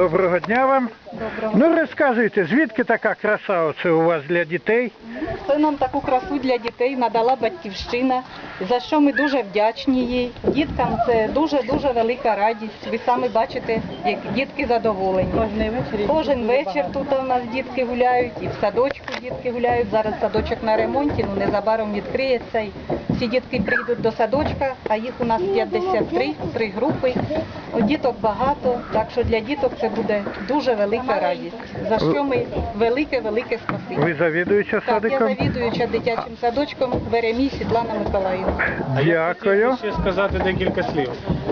Доброго дня вам. Доброго. Ну розказуйте, звідки така краса оце у вас для дітей? Це нам таку красу для дітей надала батьківщина, за що ми дуже вдячні їй. Діткам це дуже-дуже велика радість. Ви самі бачите, як дітки задоволені. Кожен вечір тут у нас дітки гуляють, і в садочку дітки гуляють. Зараз садочок на ремонті, ну незабаром відкриється. Всі дітки прийдуть до садочка, а їх у нас 53, три групи. Діток багато, так що для діток це буде дуже велика радість. За що ми велике-велике спасибі. Ви завідуюча Так, я садиком? завідуюча дитячим садочком Веремій Світлана Миколаївна. А я Дякую. хотів ще сказати декілька слів.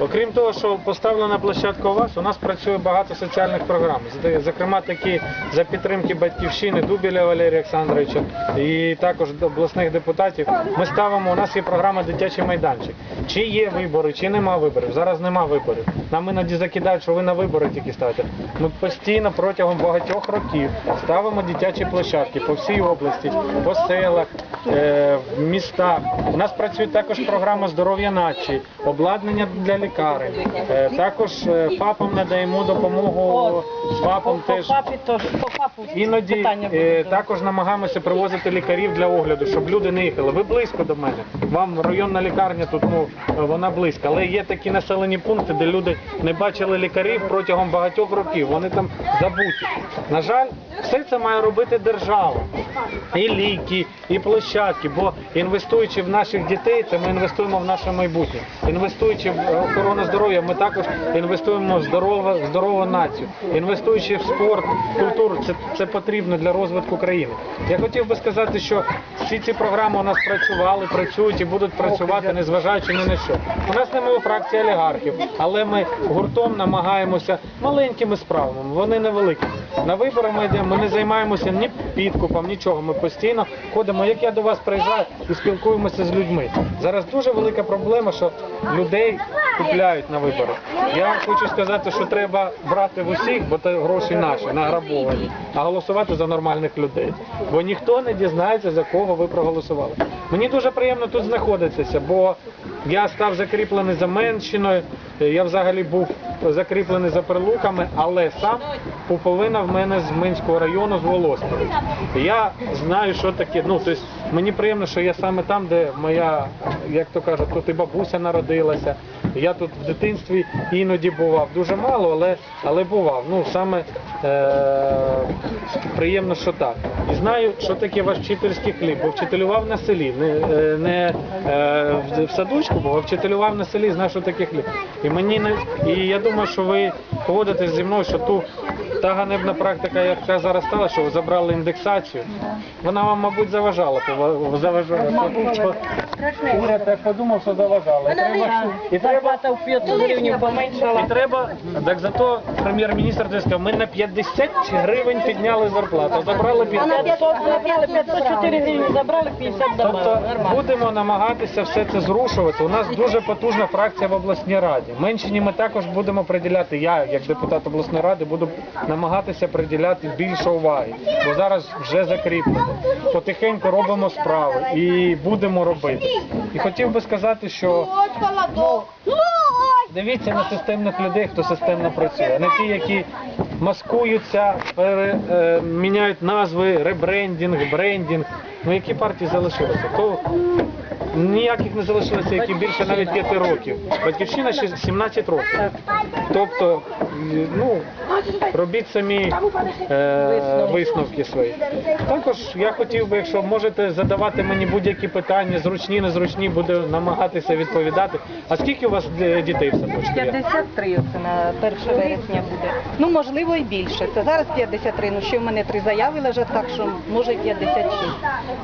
Окрім того, що поставлена площадка у вас, у нас працює багато соціальних програм. Зокрема, такі за підтримки батьківщини Дубіля Валерія Олександровича і також обласних депутатів. Ми ставимо, у нас є програма Дитячий майданчик. Чи є вибори, чи нема виборів. Зараз нема виборів. Нам іноді закидають, що ви на вибори тільки ставите. Ми постійно протягом багатьох років ставимо дитячі площадки по всій області, по селах, е, в містах. У нас працює також програма здоров'я нації, обладнання для лікарень. Е, Також е, ФАПам надаємо допомогу ФАПам теж. Іноді е, також намагаємося привозити лікарів для огляду, щоб люди не їхали. Ви близько до мене. Вам районна лікарня тут ну е, вона близька. Але є такі населені пункти, де люди не бачили лікарів протягом багатьох років. Вони там забуті. На жаль, все це має робити держава. І ліки, і площадки. Бо інвестуючи в наших дітей, це ми інвестуємо в наше майбутнє. Інвестуючи в охорону здоров'я, ми також інвестуємо в здорову, здорову націю. Інвестуючи в спорт, культуру, це, це потрібно для розвитку країни. Я хотів би сказати, що всі ці програми у нас працювали, працюють і будуть працювати, незважаючи ні на що. У нас немає фракції олігархів, але ми гуртом намагаємося маленькими справами. Вони невеликі. На вибори ми йдемо, ми не займаємося ні підкупом, нічого. Ми постійно ходимо, як я до вас приїжджаю і спілкуємося з людьми. Зараз дуже велика проблема, що людей купляють на вибори. Я хочу сказати, що треба брати в усіх, бо це гроші наші, награбовані, а голосувати за нормальних людей. Бо ніхто не дізнається, за кого ви проголосували. Мені дуже приємно тут знаходитися, бо я став закріплений за Менщиною, я взагалі був закріплений за Прилуками, але сам пуповина в мене з Минського району, з Волоспіль. Я знаю, що таке. Ну, тобто, мені приємно, що я саме там, де моя, як то кажуть, тут і бабуся народилася. Я тут в дитинстві іноді бував. Дуже мало, але, але бував. Ну, саме е- приємно, що так. І знаю, що таке ваш вчительський хліб, бо вчителював на селі, не, е, не е, в- садочку, бо вчителював на селі, знаю, що таке хліб. І мені не і я думаю, що ви погодитесь зі мною, що ту та ганебна практика, яка зараз стала, що ви забрали індексацію, вона вам, мабуть, заважала. заважала. Уряд так подумав, що заважала. І треба, і треба Зарплата в 500 поменшала. і треба, так зато прем'єр-міністр сказав, ми на 50 гривень підняли зарплату, забрали 50. 500 забрали, 504 гривні забрали, 50 Тобто будемо намагатися все це зрушувати. У нас дуже потужна фракція в обласній раді. Меншині ми також будемо приділяти. Я, як депутат обласної ради, буду намагатися приділяти більше уваги, бо зараз вже закріплено. Потихеньку робимо справи і будемо робити. І хотів би сказати, що ну, Дивіться на системних людей, хто системно працює, а не ті, які маскуються, пере, е, міняють назви, ребрендінг, брендінг. Ну які партії залишилися? То ніяких не залишилося, які більше навіть 5 років. Батьківщина ще 17 років. Тобто, ну, робіть самі е, висновки свої. Також я хотів би, якщо можете задавати мені будь-які питання, зручні, незручні, буду намагатися відповідати. А скільки у вас е, дітей в садочку? є? 53 оце на 1 вересня буде. Ну, можливо, і більше. Це зараз 53, ну ще в мене три заяви лежать, так що може 56.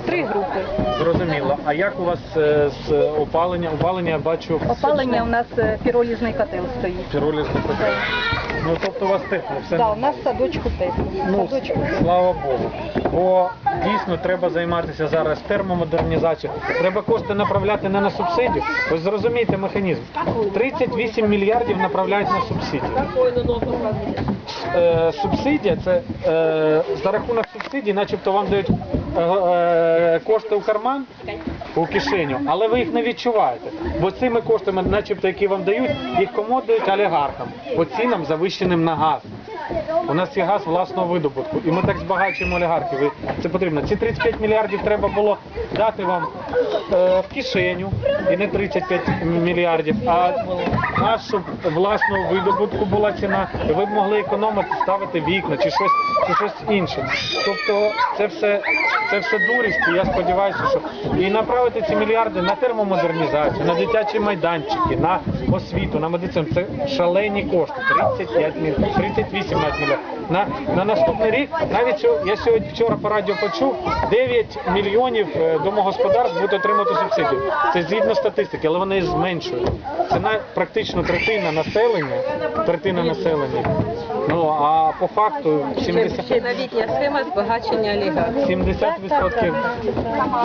Три групи. Зрозуміло. А як у вас е, з опалення? Опалення я бачу Опалення у нас е, піролізний котел стоїть. піролізне котел. Ну тобто у вас тепло, все Так, у нас в садочку тепло. В ну, Садочку слава Богу. Бо дійсно треба займатися зараз термомодернізацією. Треба кошти направляти не на субсидію. Ось зрозумійте механізм. 38 мільярдів направляють на субсидію. Е, субсидія це е, за рахунок субсидій, начебто вам дають кошти у карман, у кишеню, але ви їх не відчуваєте. Бо цими коштами, начебто, які вам дають, їх комодують олігархам, по цінам завищеним на газ. У нас є газ власного видобутку, і ми так збагачуємо олігархів. Це потрібно. Ці 35 мільярдів треба було дати вам е, в кишеню, і не 35 мільярдів, а наш, щоб власного видобутку була ціна, і ви б могли економити, ставити вікна чи щось, чи щось інше. Тобто це все, це все дурість, і я сподіваюся, що і направити ці мільярди на термомодернізацію, на дитячі майданчики, на освіту, на медицину. Це шалені кошти. 35 мільярдів, 38 навіть мільйонів. На, на наступний рік, навіть я сьогодні вчора по радіо почув, 9 мільйонів е, домогосподарств будуть отримати субсидію. Це згідно статистики, але вони зменшують. Це на практично третина населення, третина населення. Ну а по факту 70, Новітня схема збагачення олігархів. 70%,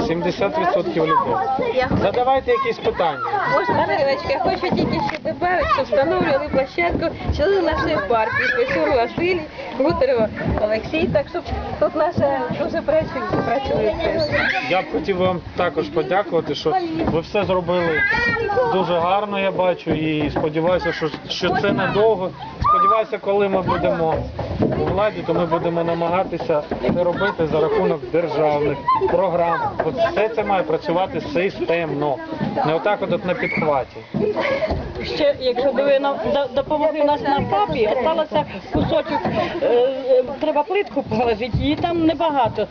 70% людей. Задавайте якісь питання. Можна, Мариночка, я хочу тільки ще додати, що встановлювали площадку члени нашої партії, Песюр Василь, Гутерева Олексій, так що тут наша дуже працює, працює теж. Я б хотів вам також подякувати, що ви все зробили дуже гарно, я бачу, і сподіваюся, що, що це недовго. Сподіваюся, коли ми будемо у владі, то ми будемо намагатися це робити за рахунок державних програм. От все це має працювати системно, не отак от, на підхваті. Ще, якщо б ви нам допомогли нас на папі, осталося кусочок, е, е, треба плитку положити, її там небагато.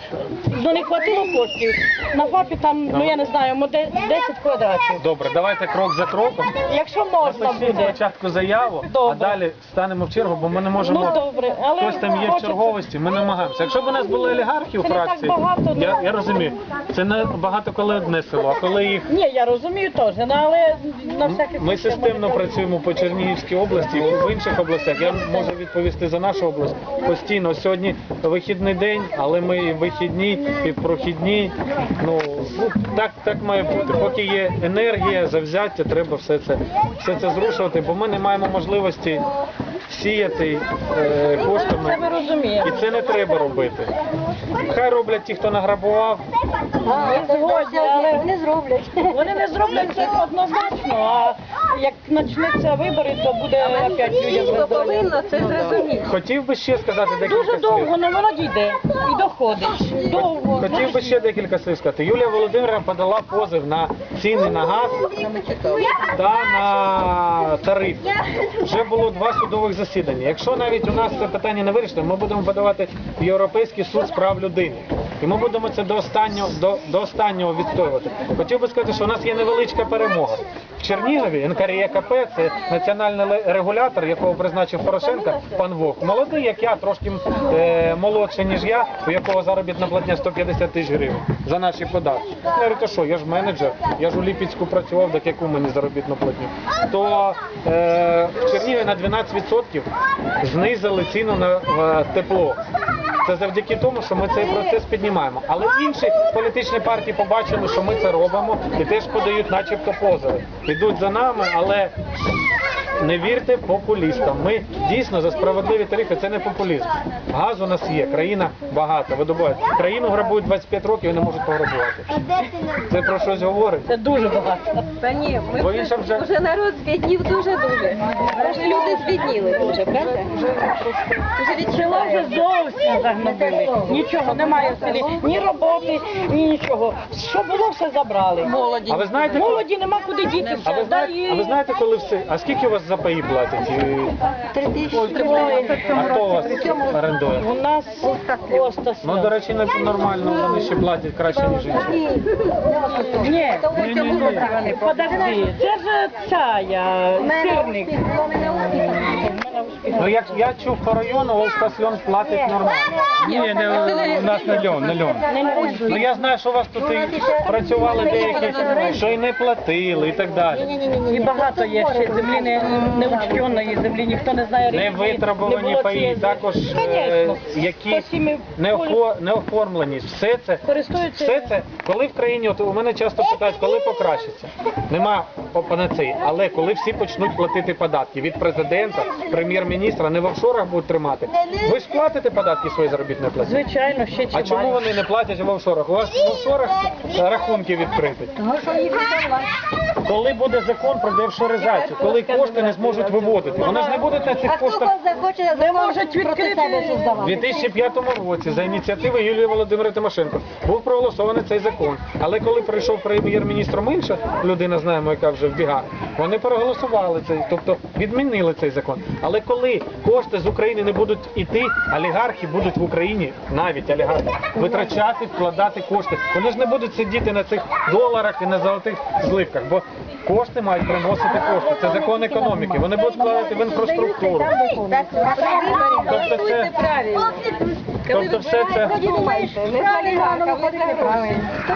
Ну не хватило коштів. На папі там, ну я не знаю, мо де- 10 квадратів. Добре, давайте крок за кроком. Якщо можна Напишіть буде. спочатку заяву, а Добре. далі станемо в чергу, бо ми не можемо. Ну добре, але Хтось там є в хочеться- черговості, ми намагаємося. Якщо б у нас були олігархи у Це не так фракції, багато, ну. я, я розумію, це не багато коли одне село, а коли їх Ні, я розумію теж, ну, але на всякий ми може, працюємо по Чернігівській області і в інших областях. Я можу відповісти за нашу область постійно. Сьогодні вихідний день, але ми і вихідні, і прохідні. Ну ну, так, так має бути. Поки є енергія, завзяття, треба все це, все це зрушувати, бо ми не маємо можливості сіяти е, коштами. І це не треба робити. Хай роблять ті, хто награбував. Але вони зроблять. Вони не зроблять це однозначно, а як почнеться вибори, то буде опять людям повинно це зрозуміти. Хотів би ще сказати декілька Дуже слів. довго, але воно дійде і доходить. Довго. Хотів би ще декілька слів сказати. Юлія Володимирівна подала позов на ціни на газ та на тариф. Вже було два судових засідання. Якщо навіть у нас це питання не вирішено, ми будемо подавати в Європейський суд з прав людини. І ми будемо це до останнього, до, до останнього відстоювати. Хотів би сказати, що у нас є невеличка перемога. В Чернігові НКРЄКП – це національний регулятор, якого призначив Порошенко, пан Вовк. Молодий, як я, трошки е, молодший, ніж я, у якого заробітна платня 150 тисяч гривень за наші податки. Я говорю, то що, я ж менеджер, я ж у Ліпецьку працював, так яку мені заробітну платню. То е, в Чернігові на 12% знизили ціну на е, тепло. Це завдяки тому, що ми цей процес піднімаємо. Але інші політичні партії побачили, що ми це робимо, і теж подають, начебто, позови. Йдуть за нами, але не вірте популістам. Ми дійсно за справедливі тарифи. Це не популізм. Газ у нас є, країна багата, видобувають. Країну грабують 25 років і не можуть пограбувати. Це про щось говорить. Це дуже багато. Та ні, ми Бо вже, інша вже- вже народ збіднів дуже-дуже. Вже люди збідніли дуже, правда? Вже від Села вже зовсім загнобили. Нічого немає в селі, ні роботи, ні нічого. Що було, все забрали. Молоді. А ви знаєте, Молоді нема куди дітися. А ви знаєте, а ви знаєте, коли все? А скільки у вас за паї платять? Три тисячі. А хто у вас орендує? У нас просто Ну, до речі, не- нормально, вони ще платять краще, ніж інші. Ні, подожди, це ж ця я, сирник. Ну, як я чув по району, Олстасльон платить нормально. Ні, не, у нас на льон, на льон. Ну я знаю, що у вас тут і працювали деякі, що і не платили і так далі. І багато є ще землі не, неучтеної землі, ніхто не знає Не різниці, витребувані було паї, цієї землі. також е, Конечно. які Хтось іми не, офо- не оформленість. Все це, Користуються- все це, коли в країні, от у мене часто питають, коли покращиться. Нема панацеї, але коли всі почнуть платити податки від президента, прем'єр-міністра, не в офшорах будуть тримати. Ви ж платите податки свої заробітної платні? Звичайно, ще А чому вони не платять в офшорах? У вас в офшорах рахунки відкриті. Тому що їх не власть. коли буде закон про деофшоризацію, коли кошти не зможуть виводити. Вони ж не будуть на цих коштах. захоче Не можуть проти себе У здавати? 2005 році за ініціативи Юлії Володимирівни Тимошенко був проголосований цей закон. Але коли прийшов прем'єр-міністром інша людина, знаємо, яка вже в бігах, вони проголосували цей, тобто відмінили цей закон. Але коли кошти з України не будуть іти, олігархи будуть в Україні, навіть олігархи, витрачати, вкладати кошти. Вони ж не будуть сидіти на цих доларах і на золотих зливках, бо кошти мають приносити кошти. Це закон економіки. Вони будуть вкладати в інфраструктуру. Тобто це, тобто все це.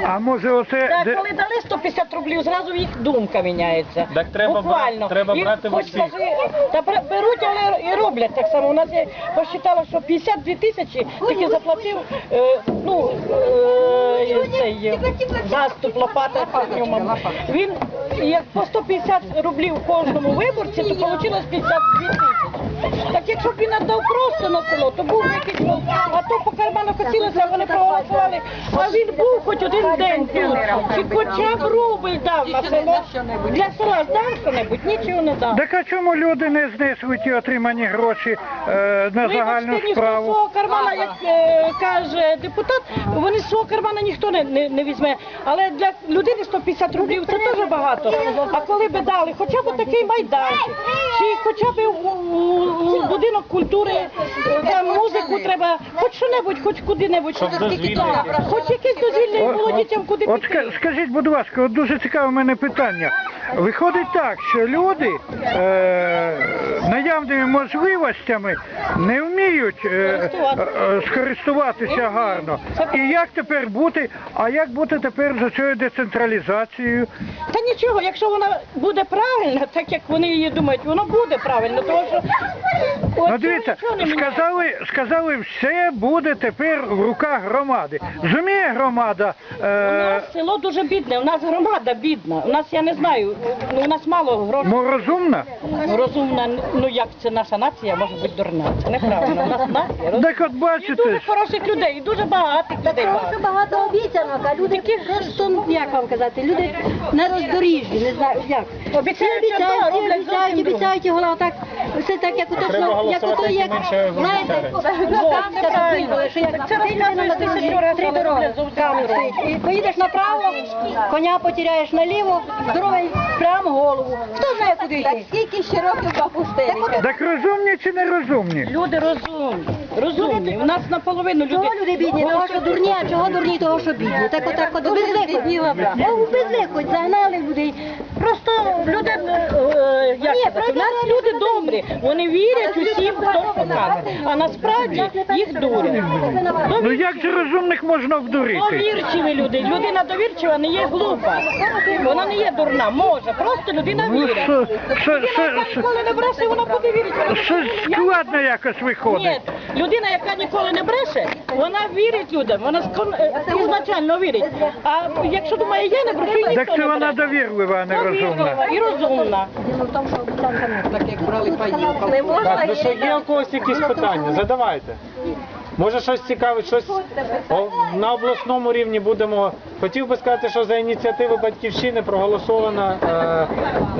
А може оце... Так, коли дали 150 рублів, зразу їх думка міняється. Так треба Буквально. брати- треба брати в хоч усіх. скажи, Та бер- беруть, але і роблять так само. У нас я посчитала, що 52 тисячі тільки заплатив е, ну, е, цей е, заступ лопата. Він як по 150 рублів кожному виборці, то вийшло 52 тисячі. Так якщо б він віддав просто на село, то був якийсь, ну, а то по карману хотілося, вони проголосували, а він був хоч один день тут, чи хоча б рубль дав на село, для села здав що-небудь, нічого не дав. Так а чому люди не знесуть ті отримані гроші е, на загальну Вибачте, ніхто з справу? свого кармана, як е, каже депутат, вони з свого кармана ніхто не, не, не візьме. Але для людини 150 рублів це теж багато. А коли би дали хоча б такий майданчик, чи хоча б у, у- у будинок культури, е, там музику треба, хоч що-небудь, хоч куди-небудь. Щоб дозвілля. Хоч якесь дозвілля було дітям куди От піти. ска- скажіть, будь ласка, от дуже цікаве в мене питання. Виходить так, що люди е, наявними можливостями не вміють е, е, скористуватися гарно. І як тепер бути? А як бути тепер за цією децентралізацією? Та нічого, якщо вона буде правильна, так як вони її думають, воно буде правильно, тому що от Ну дивіться, нічого не міняється. сказали, сказали, все буде тепер в руках громади. Зуміє громада. У Е, нас село дуже бідне, у нас громада бідна. У нас я не знаю, ну, у нас мало грошей. мо- розумна? Розумна, ну як це наша нація може бути дурна? Це неправильно. У нас нація роз- Так от І бачите, дуже ж, хороших людей, і дуже багатих людей. Тому багато. багато обіцянок, а люди просто, як вам казати, люди на роздоріжжі, не знаю, як. Обіцяють Всі одно, а обіцяють, роблять обіцяють, зовсім друге. обіцяють, і голова так, все так, як ото, Треба що, як ото, як, менше знаєте, обіцяють. казка що як це ти на тисячу три дороги, камінь стоїть. І поїдеш направо, коня потеряєш наліво, здоровий прямо голову. Хто знає, куди йти? Скільки ще років бабустелі? так розумні чи не розумні? Люди розумні, розумні. У нас наполовину люди. Чого люди бідні? Того, що дурні, а чого дурні, того, що бідні. Так отак от безлиходь. Безлиходь, загнали людей. Просто люди, е, як Ні, сказати, у нас люди добрі, вони вірять усім, хто що каже. А насправді їх дурять. Ну як же розумних можна обдурити? Довірчиві люди. Людина довірчива не є глупа. Вона не є дурна, може. Просто людина Ну, вірить. що, що, Людина, яка що, ніколи не бреше, вона буде вірити. щось складно якось Ні, виходить. людина, яка ніколи не бреше, вона вірить людям, вона скон- е, ізначально вірить. А якщо думає, я не брешу, ніхто Так це вона бреше. довірлива, а не розумна. І розумна. Діло в тому, що обіцянка не так, як брали що є у когось якісь питання? Задавайте. Може щось цікаве, щось о, на обласному рівні будемо. Хотів би сказати, що за ініціативи батьківщини проголосовано е,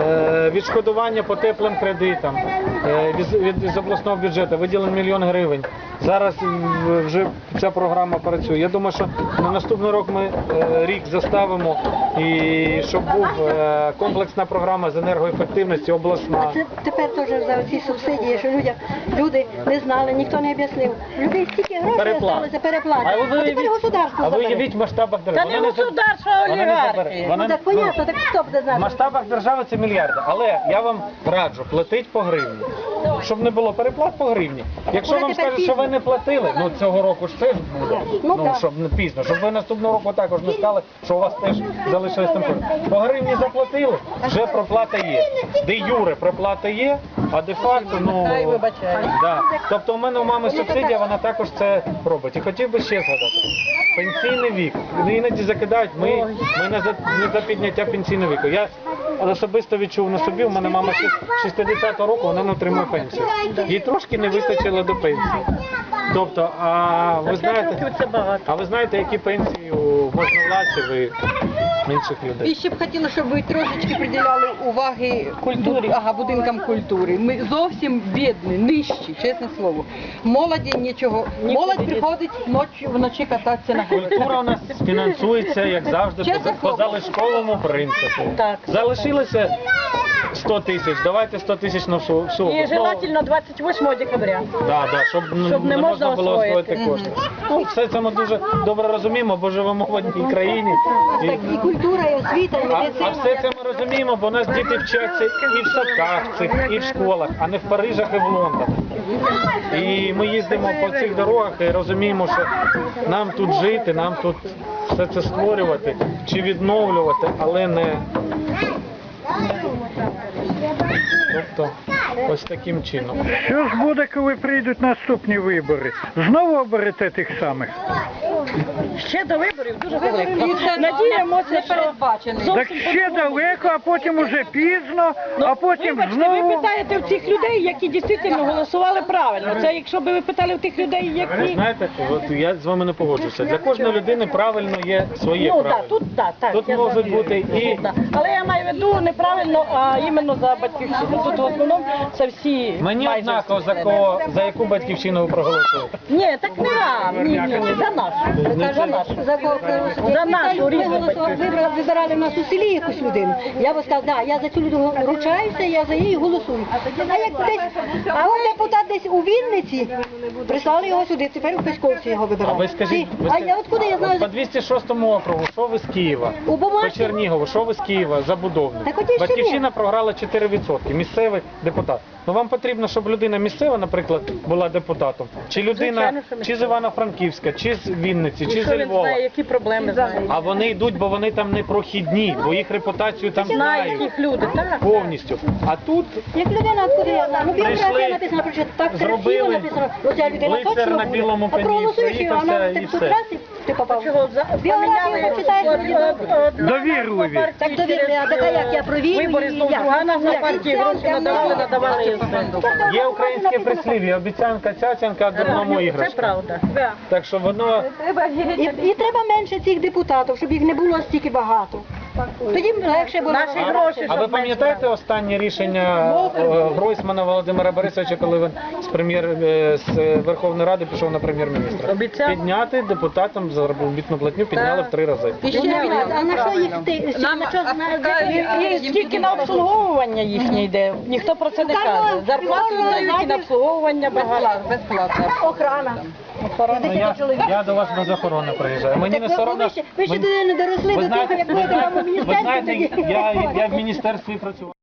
е, відшкодування по теплим кредитам е, від, від, з обласного бюджету, виділено мільйон гривень. Зараз вже ця програма працює. Я думаю, що на наступний рік ми е, рік заставимо і щоб був е, комплексна програма з енергоефективності обласна. Це тепер теж за ці субсидії, що людям люди не знали, ніхто не об'яснив. Людей стільки грошей залишилося переплати. А ви тепер уявіть- государство а ви забере. уявіть в масштабах Та держави. не за- государство, а не олігархи. Вони- Ну так понятно, так хто буде В масштабах держави це мільярди, але я вам раджу платить по гривні. Щоб не було переплат по гривні. Якщо Уже вам тепер скажуть, що ви пізно. не платили, ну цього року ж теж буде. Ну, Ну так. щоб не пізно, щоб ви наступного року також не сказали, що у вас теж залишилось там. кошти. По гривні заплатили, вже проплата є. Де юре проплата є, а де факто, ну да. Тобто у мене у мами субсидія, вона також це робить. І хотів би ще згадати. Пенсійний вік. Іноді закидають, ми, ми не, за, не за підняття пенсійного віку. Я особисто відчув на собі, у мене мама ще 60-го року, вона не отримує пенсію. Їй трошки не вистачило до пенсії. Тобто, а ви знаєте, років це багато. а ви знаєте, які пенсії у можновладців і інших людей? І ще б хотіла, щоб ви трошечки приділяли уваги Культурі. ага, будинкам культури. Ми зовсім бідні, нижчі, чесне слово. Молоді нічого. Молодь приходить ночі, вночі кататися на горі. Культура у нас фінансується, як завжди, Чесне по, по слово. залишковому принципу. Так. Залишилося 100 тисяч, давайте 100 тисяч на всю. всю І желательно 28 декабря. Да, да, щоб, Щоб не можна було освоїти. освоїти кошти. Ну, все це ми дуже добре розуміємо, бо живемо в одній країні. І, Так, і культура, і освіта, і а, а все це ми розуміємо, бо у нас діти вчаться і в садках цих, і в школах, а не в Парижах і в Лондонах. І ми їздимо по цих дорогах і розуміємо, що нам тут жити, нам тут все це створювати чи відновлювати, але не. Тобто ось таким чином. Що ж буде, коли прийдуть наступні вибори? Знову оберете тих самих? Ще до виборів дуже І це Надіємося, що передбачений. Так зовсім ще далеко, а потім уже пізно, а потім Вибачте, ви знову. питаєте в цих людей, які дійсно голосували правильно. Це якщо б ви питали в тих людей, Ви які... знаєте, от я з вами не погоджуся. Для кожної людини правильно є своє Ну правильно. так, тут так, так. Тут я можуть зрозуміла. бути і Да. Але я маю в виду неправильно, а іменно за батьківщину. Тут в основному це всі Мені майже однаково всі. за кого за яку батьківщину ви проголосуєте. Ні, так не нам, ні, ні, ні, за нашу. За нашу. За кого? За нашу Ми різну голосували, батьківщину. вибрали, вибирали в нас у селі якусь людину. Я б сказала, да, я за цю людину ручаюся, я за її голосую. А як десь, а от депутат десь у Вінниці, прислали його сюди, тепер у Песьковці його А ви скажіть, ви а я от куди я знаю? по 206 округу, що ви з Києва? У бумажці. По Чернігову, що ви з Києва, забудовник? Так от і ще Батьківщина програла 4%, місцевий депутат. Ну вам потрібно, щоб людина місцева, наприклад, була депутатом, чи людина, Звичайно, що чи з Івано-Франківська, чи з Вінниці, чи І з що він Львова. знає, які проблеми знає. А вони йдуть, бо вони там не прохідні, бо їх репутацію там Знають знають їх люди, так? повністю. А тут Як людина, откуда я знаю? Ну, біографія написана, прочитати, так красиво зробили, написано. Оця людина лицар точно на буде. білому А коні, проголосуєш, і проїхався, вона і так все. тут раз, і ти попав. Чого Біографію почитаєш, Довірливі. Так довірливі, а така як я провірю, Вибори друга назва Як? партії гроші надавали, надавали і все. є українське прислів'я, обіцянка цяцянка, дурному іграшка. Це правда. Так що воно І, і треба менше цих депутатів, щоб їх не було стільки багато. Тоді б легше було. Наші гроші, А ви пам'ятаєте останнє рішення е, Гройсмана Володимира Борисовича, коли він з прем'єр е, з Верховної Ради пішов на прем'єр-міністра? Обіцяв. Підняти депутатам заробітну платню підняли в три рази. І ще А на що їх ти? Нам на що на І стільки на обслуговування їхнє йде, ніхто про це не каже. Зарплату дають і на обслуговування багато. безплатно. охрана? Ну, я, я до вас без охорони приїжджаю. Мені не соромно. ви ще туди не доросли до того, як будете вам у ви міністерстві знаєте, тоді. я, я в міністерстві працював.